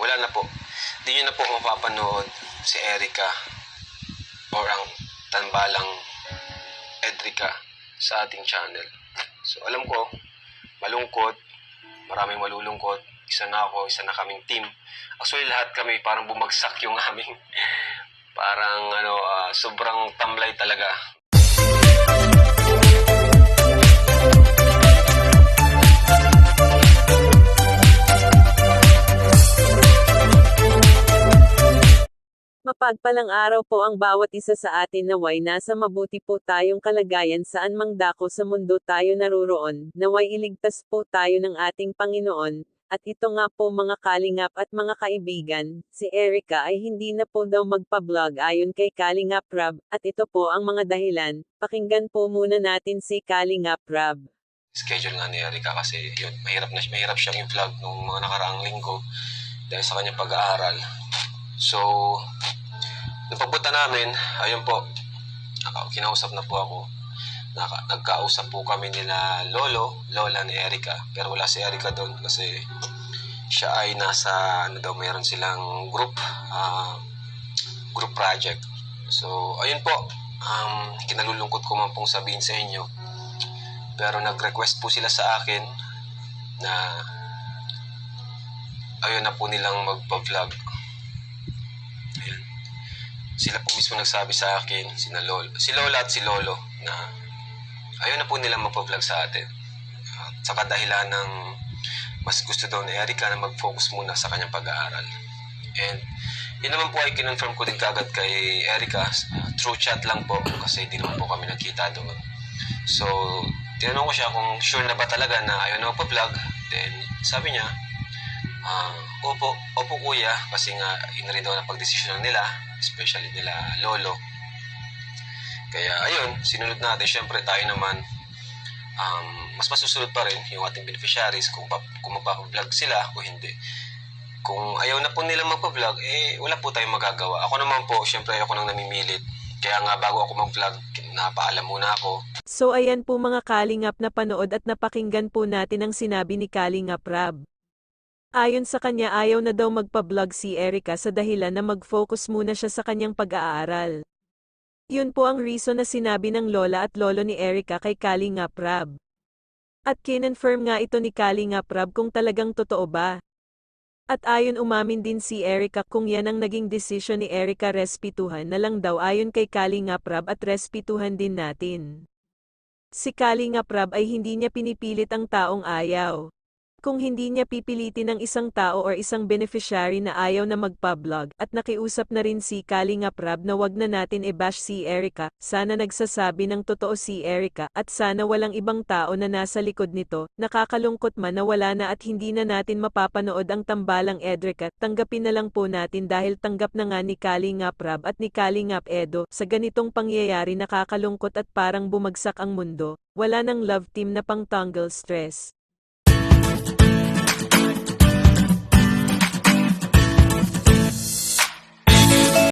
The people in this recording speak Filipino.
wala na po. Di nyo na po mapapanood si Erica or ang tanbalang Edrica sa ating channel. So alam ko, malungkot, maraming malulungkot, isa na ako, isa na kaming team. Actually lahat kami parang bumagsak yung aming parang ano, ah, sobrang tamlay talaga. Mapagpalang araw po ang bawat isa sa atin naway nasa mabuti po tayong kalagayan saan mang dako sa mundo tayo naruroon, naway iligtas po tayo ng ating Panginoon, at ito nga po mga kalingap at mga kaibigan, si Erica ay hindi na po daw magpa-vlog ayon kay Kalingap Rab, at ito po ang mga dahilan, pakinggan po muna natin si Kalingap Rab. schedule nga ni Erica kasi yun, mahirap na mahirap siyang i-vlog nung mga nakaraang linggo dahil sa kanyang pag-aaral. So, napagpunta namin, ayun po, kinausap na po ako. Naka, nagkausap po kami nila Lolo, Lola ni Erica. Pero wala si Erica doon kasi siya ay nasa, ano daw, mayroon silang group, ah, group project. So, ayun po, um, kinalulungkot ko man pong sabihin sa inyo pero nag-request po sila sa akin na ayaw na po nilang magpa-vlog. Sila po mismo nagsabi sa akin, si, Lolo, si Lola at si Lolo, na ayaw na po nilang magpa-vlog sa atin. At sa kadahilan ng mas gusto daw ni Erica na mag-focus muna sa kanyang pag-aaral. And yun naman po ay kinonfirm ko din kagad kay Erica uh, through chat lang po kasi di naman po kami nagkita doon. So, tinanong ko siya kung sure na ba talaga na ayaw na magpa-vlog. Then, sabi niya, ah, opo, opo kuya, kasi nga yun rin daw na pagdesisyon nila, especially nila lolo. Kaya, ayun, sinunod natin. Siyempre, tayo naman, um, mas masusunod pa rin yung ating beneficiaries kung, pa, kung magpa-vlog sila o hindi. Kung ayaw na po nila magpa-vlog, eh, wala po tayong magagawa. Ako naman po, siyempre, ako nang namimilit. Kaya nga, bago ako mag-vlog, napaalam muna ako So ayan po mga kalingap na panood at napakinggan po natin ang sinabi ni Kalingap Rab. Ayon sa kanya ayaw na daw magpa-vlog si Erica sa dahilan na mag-focus muna siya sa kanyang pag-aaral. Yun po ang reason na sinabi ng lola at lolo ni Erica kay Kalingap Rab. At kinonfirm nga ito ni Kalingap Rab kung talagang totoo ba. At ayon umamin din si Erica kung yan ang naging desisyon ni Erica respituhan na lang daw ayon kay Kalingap Rab at respituhan din natin. Si Kalingap Rab ay hindi niya pinipilit ang taong ayaw. Kung hindi niya pipilitin ng isang tao or isang beneficiary na ayaw na magpa-vlog. At nakiusap na rin si Kalingap Rab na wag na natin i-bash si Erica, sana nagsasabi ng totoo si Erica at sana walang ibang tao na nasa likod nito, nakakalungkot man na wala na at hindi na natin mapapanood ang tambalang Edrica, tanggapin na lang po natin dahil tanggap na nga ni Kalingap Rab at ni Kalingap Edo, sa ganitong pangyayari nakakalungkot at parang bumagsak ang mundo, wala nang love team na pang tangle stress.